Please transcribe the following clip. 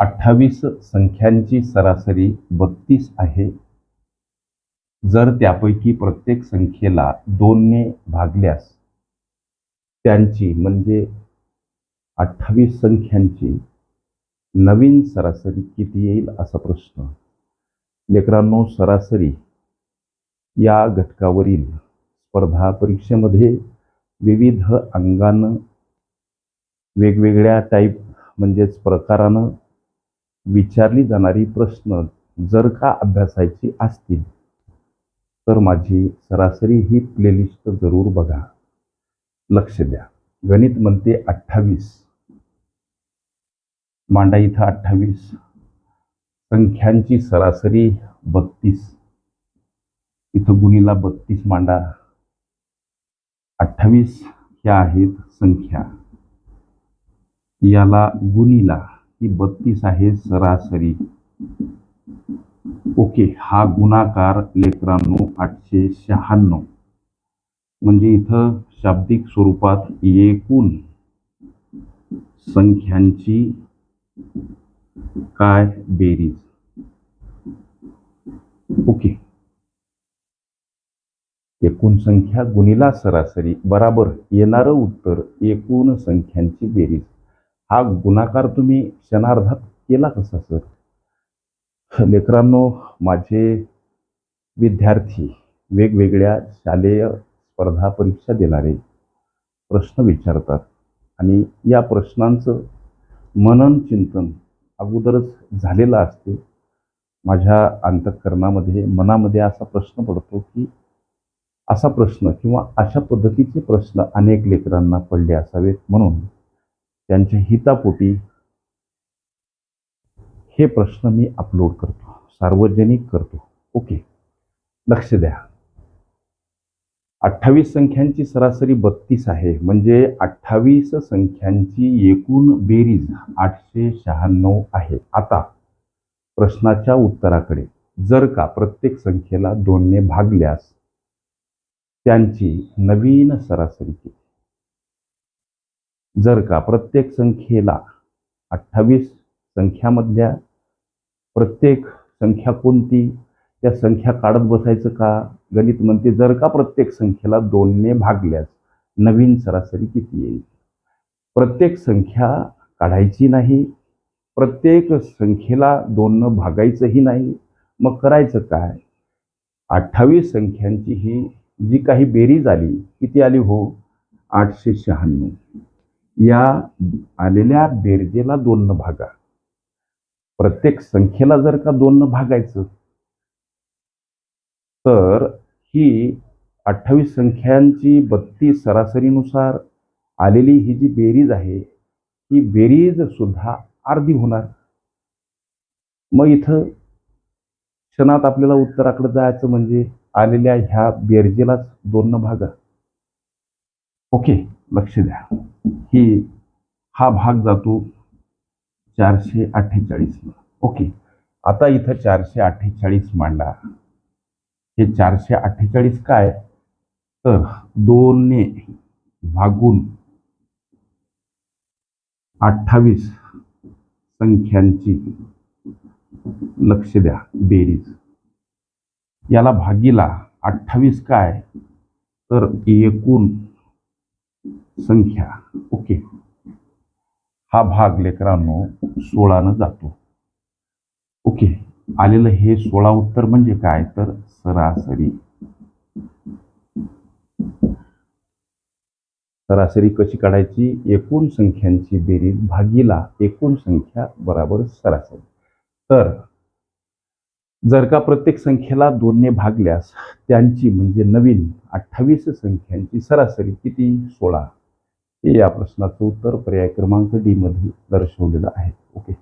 अठ्ठावीस संख्यांची सरासरी बत्तीस आहे. जर त्यापैकी प्रत्येक संख्येला दोनने भागल्यास त्यांची म्हणजे अठ्ठावीस संख्यांची नवीन सरासरी किती येईल असा प्रश्न. लेकरांनो सरासरी या घटकावरील स्पर्धा परीक्षेमध्ये विविध अंगानं वेगवेगळ्या टाईप म्हणजेच प्रकारानं विचारली जाणारी प्रश्न जर का अभ्यासायची असतील तर माझी सरासरी ही प्लेलिस्ट जरूर बघा. लक्ष द्या. गणित म्हणते अठ्ठावीस. मांडा इथं अठ्ठावीस. संख्यांची सरासरी बत्तीस. इथं गुणीला बत्तीस मांडा. अठ्ठावीस ह्या आहेत संख्या. याला गुणीला ही बत्तीस आहे सरासरी. ओके हा गुणाकार लेकरांनो आठशे शहाण्णव. म्हणजे इथं शाब्दिक स्वरूपात एकूण संख्यांची काय बेरीज? ओके. एकूण संख्या गुणिला सरासरी बराबर येणारं उत्तर एकूण संख्यांची बेरीज. हा गुणाकार तुम्ही क्षणार्धात केला कसा सर? लेकरांनो माझे विद्यार्थी वेगवेगळ्या शालेय स्पर्धा परीक्षा देणारे प्रश्न विचारतात आणि या प्रश्नांचं मनन चिंतन अगोदरच झालेलं असते. माझ्या अंतःकरणामध्ये मनामध्ये असा प्रश्न पडतो की असा प्रश्न किंवा अशा पद्धतीचे प्रश्न अनेक लेकरांना पडले असावेत म्हणून त्यांच्या हितापोटी हे प्रश्न मी अपलोड करतो. सार्वजनिक करतो. ओके. लक्ष द्या. अठ्ठावीस संख्यांची सरासरी बत्तीस आहे. म्हणजे अठ्ठावीस संख्यांची एकूण बेरीज आठशे शहाण्णव आहे. आता प्रश्नाच्या उत्तराकडे. जर का प्रत्येक संख्येला दोनने भागल्यास त्यांची नवीन सरासरी किती? जर का प्रत्येक संख्येला अठ्ठावीस संख्यामधल्या प्रत्येक संख्या कोणती? त्या संख्या काढत बसायचं का? गणित म्हणते जर का प्रत्येक संख्येला दोनने भागल्यास नवीन सरासरी किती येईल? प्रत्येक संख्या काढायची नाही प्रत्येक संख्येला दोननं भागायचंही नाही मग करायचं काय? अठ्ठावीस संख्यांची ही जी काही बेरीज आली किती आली हो? आठशे शहाण्णव. या आलेल्या बेरजेला दोननं भागा. प्रत्येक संख्येला जर का दोननं भागायचं तर ही अठ्ठावीस संख्यांची बत्तीस सरासरीनुसार आलेली ही जी बेरीज आहे ही बेरीज सुद्धा अर्धी होणार. मग इथं क्षणात आपल्याला उत्तराकडे जायचं म्हणजे आलेल्या ह्या बेरजेलाच दोन भागा. ओके लक्ष द्या. ही हा भाग जातो चारशे अठ्ठेचाळीस ओके आता इथं चारशे अठ्ठेचाळीस मांडा. हे चारशे अठ्ठेचाळीस काय? तर दोनने भागून अठ्ठावीस संख्यांची लक्ष द्या बेरीज. याला भागीला अठ्ठावीस काय? तर एकूण संख्या. ओके. हा भाग लेकरांनो सोळानं जातो. ओके. आलेलं हे सोळा उत्तर म्हणजे काय? तर सरासरी. सरासरी कशी काढायची? एकूण संख्यांची बेरीज भागीला एकूण संख्या बराबर सरासरी. तर जर का प्रत्येक संख्येला दोनने भागल्यास त्यांची म्हणजे नवीन अठ्ठावीस संख्यांची सरासरी किती? सोळा. या प्रश्नाचं उत्तर पर्याय क्रमांक डी मध्ये दर्शवलेलं आहे. ओके